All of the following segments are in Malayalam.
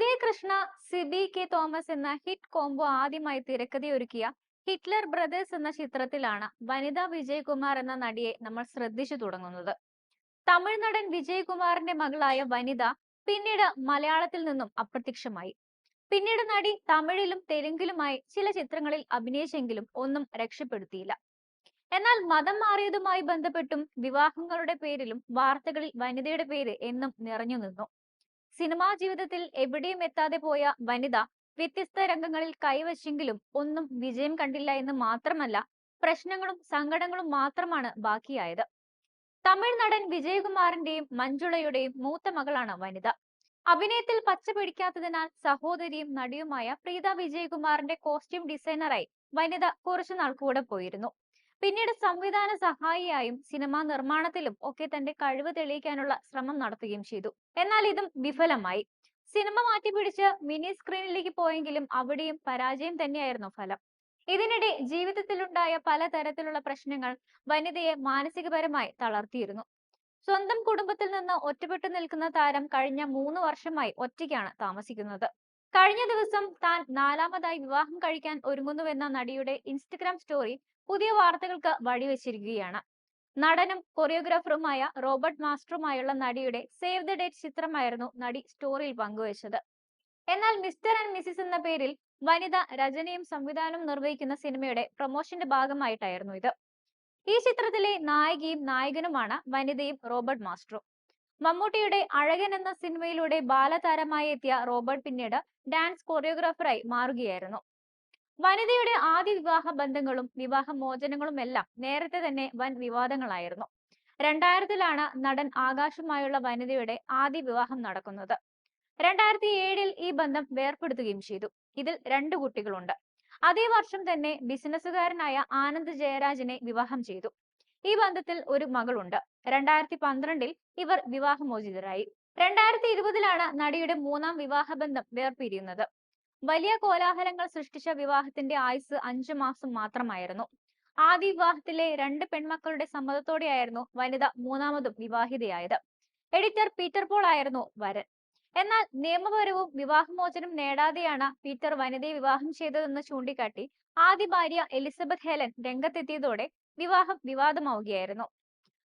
ഉദയ കൃഷ്ണ സിബി കെ തോമസ് എന്ന ഹിറ്റ് കോംബോ ആദ്യമായി തിരക്കഥയൊരുക്കിയ ഹിറ്റ്ലർ ബ്രദേഴ്സ് എന്ന ചിത്രത്തിലാണ് വനിതാ വിജയകുമാർ എന്ന നടിയെ നമ്മൾ ശ്രദ്ധിച്ചു തുടങ്ങുന്നത്. തമിഴ് നടൻ വിജയകുമാറിന്റെ മകളായ വനിത പിന്നീട് മലയാളത്തിൽ നിന്നും അപ്രത്യക്ഷമായി. പിന്നീട് നടി തമിഴിലും തെലുങ്കിലുമായി ചില ചിത്രങ്ങളിൽ അഭിനയിച്ചെങ്കിലും ഒന്നും രക്ഷപ്പെടുത്തിയില്ല. എന്നാൽ മതം മാറിയതുമായി ബന്ധപ്പെട്ടും വിവാഹങ്ങളുടെ പേരിലും വാർത്തകളിൽ വനിതയുടെ പേര് എന്നും നിറഞ്ഞു നിന്നു. സിനിമാ ജീവിതത്തിൽ എവിടെയും എത്താതെ പോയ വനിത വ്യത്യസ്ത രംഗങ്ങളിൽ കൈവശെങ്കിലും ഒന്നും വിജയം കണ്ടില്ല എന്ന് മാത്രമല്ല പ്രശ്നങ്ങളും സങ്കടങ്ങളും മാത്രമാണ് ബാക്കിയായത്. തമിഴ് നടൻ വിജയകുമാറിന്റെയും മഞ്ജുളയുടെയും മൂത്ത മകളാണ് വനിത. അഭിനയത്തിൽ പച്ച പിടിക്കാത്തതിനാൽ സഹോദരിയും നടിയുമായ പ്രീത വിജയകുമാറിന്റെ കോസ്റ്റ്യൂം ഡിസൈനറായി വനിത കുറച്ചുനാൾ കൂടെ പോയിരുന്നു. പിന്നീട് സംവിധാന സഹായിയായും സിനിമാ നിർമ്മാണത്തിലും ഒക്കെ തന്റെ കഴിവ് തെളിയിക്കാനുള്ള ശ്രമം നടത്തുകയും ചെയ്തു. എന്നാൽ ഇതും വിഫലമായി. സിനിമ മാറ്റിപ്പിടിച്ച് മിനി സ്ക്രീനിലേക്ക് പോയെങ്കിലും അവിടെയും പരാജയം തന്നെയായിരുന്നു ഫലം. ഇതിനിടെ ജീവിതത്തിലുണ്ടായ പലതരത്തിലുള്ള പ്രശ്നങ്ങൾ വനിതയെ മാനസികപരമായി തളർത്തിയിരുന്നു. സ്വന്തം കുടുംബത്തിൽ നിന്ന് ഒറ്റപ്പെട്ടു നിൽക്കുന്ന താരം കഴിഞ്ഞ മൂന്ന് വർഷമായി ഒറ്റയ്ക്കാണ് താമസിക്കുന്നത്. കഴിഞ്ഞ ദിവസം താൻ നാലാമതായി വിവാഹം കഴിക്കാൻ ഒരുങ്ങുന്നുവെന്ന നടിയുടെ ഇൻസ്റ്റഗ്രാം സ്റ്റോറി പുതിയ വാർത്തകൾക്ക് വഴിവെച്ചിരിക്കുകയാണ് നടനും കൊറിയോഗ്രാഫറുമായ റോബർട്ട് മാസ്റ്ററുമായുള്ള നടിയുടെ സേവ് ദ ഡേറ്റ് ചിത്രമായിരുന്നു നടി സ്റ്റോറിയിൽ പങ്കുവച്ചത്. എന്നാൽ മിസ്റ്റർ ആൻഡ് മിസ്സിസ് എന്ന പേരിൽ വനിത രചനയും സംവിധാനവും നിർവഹിക്കുന്ന സിനിമയുടെ പ്രൊമോഷന്റെ ഭാഗമായിട്ടായിരുന്നു ഇത്. ഈ ചിത്രത്തിലെ നായികയും നായകനുമാണ് വനിതയും റോബർട്ട് മാസ്റ്ററും. മമ്മൂട്ടിയുടെ അഴകൻ എന്ന സിനിമയിലൂടെ ബാലതാരമായി എത്തിയ റോബർട്ട് പിന്നീട് ഡാൻസ് കൊറിയോഗ്രാഫറായി മാറുകയായിരുന്നു. വനിതയുടെ ആദ്യ വിവാഹ ബന്ധങ്ങളും വിവാഹ മോചനങ്ങളും എല്ലാം നേരത്തെ തന്നെ വൻ വിവാദങ്ങളായിരുന്നു. രണ്ടായിരത്തിലാണ് നടൻ ആകാശുമായുള്ള വനിതയുടെ ആദ്യ വിവാഹം നടക്കുന്നത്. രണ്ടായിരത്തി ഏഴിൽ ഈ ബന്ധം വേർപ്പെടുത്തുകയും ചെയ്തു. ഇതിൽ രണ്ട് കുട്ടികളുണ്ട്. അതേ വർഷം തന്നെ ബിസിനസ്സുകാരനായ ആനന്ദ് ജയരാജിനെ വിവാഹം ചെയ്തു. ഈ ബന്ധത്തിൽ ഒരു മകളുണ്ട്. രണ്ടായിരത്തി പന്ത്രണ്ടിൽ ഇവർ വിവാഹമോചിതരായി. രണ്ടായിരത്തി ഇരുപതിലാണ് നടിയുടെ മൂന്നാം വിവാഹബന്ധം വേർപിരിയുന്നത്. വലിയ കോലാഹലങ്ങൾ സൃഷ്ടിച്ച വിവാഹത്തിന്റെ ആയുസ് അഞ്ചു മാസം മാത്രമായിരുന്നു. ആദ്യ വിവാഹത്തിലെ രണ്ട് പെൺമക്കളുടെ സമ്മതത്തോടെയായിരുന്നു വനിത മൂന്നാമതും വിവാഹിതയായത്. എഡിറ്റർ പീറ്റർ പോൾ ആയിരുന്നു വരൻ. എന്നാൽ നിയമപരവും വിവാഹമോചനം നേടാതെയാണ് പീറ്റർ വനിതയെ വിവാഹം ചെയ്തതെന്ന് ചൂണ്ടിക്കാട്ടി ആദ്യ ഭാര്യ എലിസബത്ത് ഹെലൻ രംഗത്തെത്തിയതോടെ വിവാഹം വിവാദമാവുകയായിരുന്നു.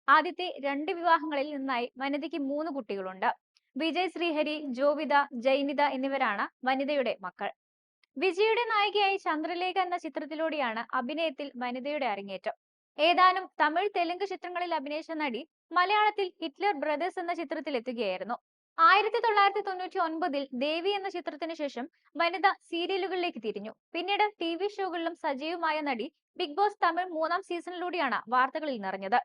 ആദ്യത്തെ രണ്ട് വിവാഹങ്ങളിൽ നിന്നായി വനിതയ്ക്ക് മൂന്ന് കുട്ടികളുണ്ട്. വിജയ് ശ്രീഹരി ജോവിത ജൈനിത എന്നിവരാണ് വനിതയുടെ മക്കൾ. വിജയുടെ നായികയായി ചന്ദ്രലേഖ എന്ന ചിത്രത്തിലൂടെയാണ് അഭിനയത്തിൽ വനിതയുടെ അരങ്ങേറ്റം. ഏതാനും തമിഴ് തെലുങ്ക് ചിത്രങ്ങളിൽ അഭിനയിച്ച നടി മലയാളത്തിൽ ഹിറ്റ്ലർ ബ്രദേഴ്സ് എന്ന ചിത്രത്തിൽ എത്തുകയായിരുന്നു. ആയിരത്തി തൊള്ളായിരത്തി തൊണ്ണൂറ്റി ഒൻപതിൽ ദേവി എന്ന ചിത്രത്തിന് ശേഷം വനിത സീരിയലുകളിലേക്ക് തിരിഞ്ഞു. പിന്നീട് ടി വി ഷോകളിലും സജീവമായ നടി ബിഗ് ബോസ് തമിഴ് മൂന്നാം സീസണിലൂടെയാണ് വാർത്തകളിൽ നിറഞ്ഞത്.